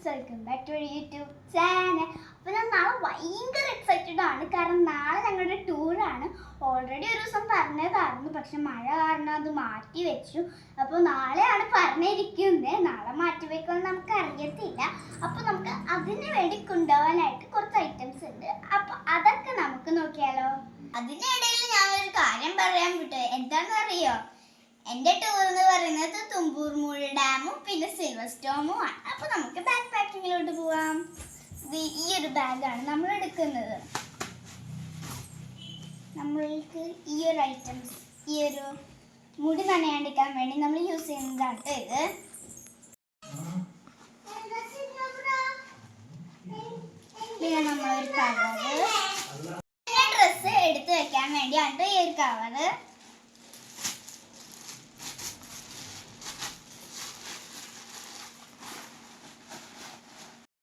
Friends welcome back to YouTube channel അപ്പോൾ ഞാൻ നാളെ ഭയങ്കര എക്സൈറ്റഡ് ആണ്. കാരണം നാളെ ഞങ്ങളുടെ ടൂറാണ് ഓൾറെഡി ഒരു ദിവസം പറഞ്ഞതായിരുന്നു. പക്ഷെ മഴ കാരണം അത് മാറ്റി വെച്ചു. അപ്പോൾ നാളെയാണ് പറഞ്ഞിരിക്കുന്നത്. നാളെ മാറ്റി വെക്കുമെന്ന് നമുക്ക് അറിയത്തില്ല. അപ്പോൾ നമുക്ക് അതിന് വേണ്ടി കൊണ്ടുപോകാനായിട്ട് കുറച്ച് ഐറ്റംസ് ഉണ്ട്. അപ്പോൾ അതൊക്കെ നമുക്ക് നോക്കിയാലോ? അതിനിടയിൽ ഒരു കാര്യം പറയാൻ വിട്ടു. എന്താണെന്ന് എന്റെ ടൂർ എന്ന് പറയുന്നത് തുമ്പൂർ മൂഴ ഡാമും പിന്നെ സിൽവർ സ്റ്റോമും ആണ്. അപ്പൊ നമുക്ക് ബാക്ക് പാക്കിങ്ങിലോട്ട് പോവാം ഈ ഒരു ബാഗാണ് നമ്മൾ എടുക്കുന്നത്. നമ്മൾക്ക് ഈ ഒരു ഐറ്റംസ് ഈ ഒരു മുടി നനയാണ്ടിരിക്കാൻ വേണ്ടി നമ്മൾ യൂസ് ചെയ്യുന്നതാണ്. ഇത്. പിന്നെ നമ്മളൊരു കവറ് ഡ്രസ്സ് എടുത്തു വെക്കാൻ വേണ്ടിയാണ് ഈ ഒരു കവറ്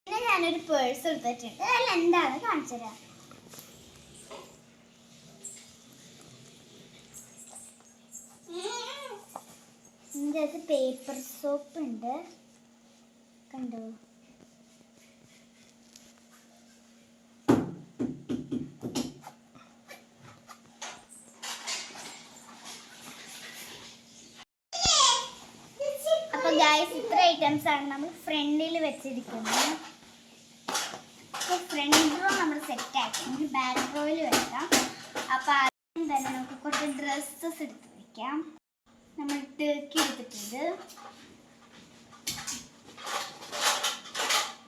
പിന്നെ ഞാനൊരു പേഴ്സ് എടുത്തിട്ടുണ്ട്. അതിൽ എന്താണെന്ന് കാണിച്ചു തരാം. പേപ്പർ സോപ്പ് ഉണ്ട്. കണ്ടോ? അപ്പൊ ഗായ്സ് ഇത്ര ഐറ്റംസ് ആണ് നമ്മൾ ഫ്രണ്ടിൽ വെച്ചിരിക്കുന്നത്. ഫ്രണ്ട് റോ നമ്മൾ സെറ്റ് ആക്കി. നമുക്ക് ബാക്ക് റോയിൽ വെക്കാം. അപ്പൊ ആദ്യം തന്നെ നമുക്ക് കുറച്ച് ഡ്രസ്സസ് എടുത്ത് വെക്കാം. നമ്മൾ ടേക്കി എടുത്തിട്ടുണ്ട്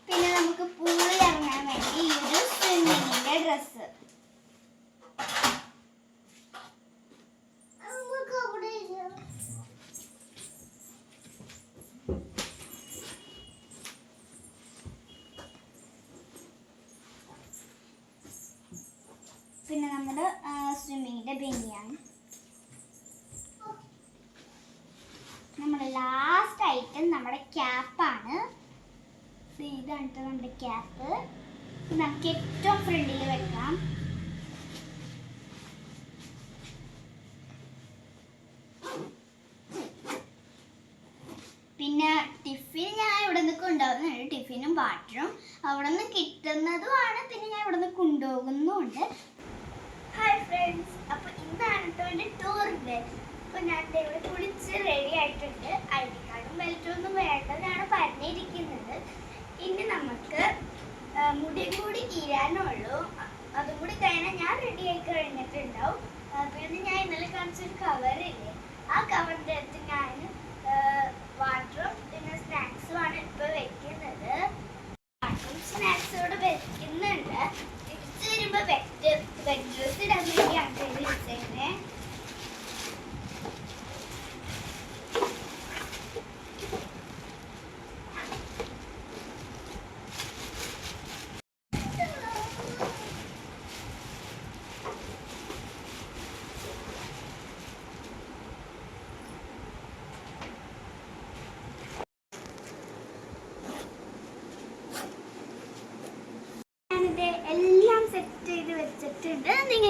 പിന്നെ നമുക്ക് പൂളിൽ ഇറങ്ങാൻ വേണ്ടി ഈ ഒരു സ്വിമ്മിങ്ങിന്റെ ഡ്രസ്സ് പിന്നെ നമ്മുടെ സ്വിമ്മിങ്ങിന്റെ ബെന്നിയാണ് നമ്മുടെ ലാസ്റ്റ് ഐറ്റം നമ്മുടെ ക്യാപ്പാണ് ഇതാണ് നമ്മുടെ ക്യാപ്പ് നമുക്ക് ഏറ്റവും ഫ്രണ്ടിൽ വെക്കാം. പിന്നെ ടിഫിൻ ഞാൻ ഇവിടെ നിന്ന് കൊണ്ടുപോകുന്നുണ്ട് ടിഫിനും വാട്ടറും അവിടെ നിന്ന് കിട്ടുന്നതുമാണ് പിന്നെ ഞാൻ ഇവിടെ നിന്ന് കൊണ്ടുപോകുന്നുമുണ്ട്. ഇന്നാണ് ടൂർ എന്റെ ടൂറിന്റെ അപ്പൊ ഞാൻ ദൈവം കുളിച്ച് റെഡി ആയിട്ടുണ്ട്. ഐ ഡി കാർഡും ബെൽറ്റും ഒന്നും വേണ്ടതാണ് പറഞ്ഞിരിക്കുന്നത്. ഇനി നമുക്ക് മുടി കൂടി തീരാനുള്ളൂ അതും കൂടി കഴിഞ്ഞാൽ ഞാൻ റെഡി ആയി കഴിഞ്ഞിട്ടുണ്ടാവും. പിന്നെ ഞാൻ ഇന്നലെ കാണിച്ചൊരു കവറില്ലേ ആ കവറിന്റെ അടുത്ത് ഞാൻ വാട്ടറും പിന്നെ സ്നാക്സും ആണ് ഇപ്പൊ വെക്കുന്നത്. വാട്ടറും സ്നാക്സും ഇവിടെ വെക്കുന്നുണ്ട്. തിരിച്ചു വരുമ്പോ ഡ്രസ് ഇടാൻ വേണ്ടിയാണ്.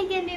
വെച്ചിട്ടുണ്ട് നിങ്ങൾക്ക് എൻ്റെ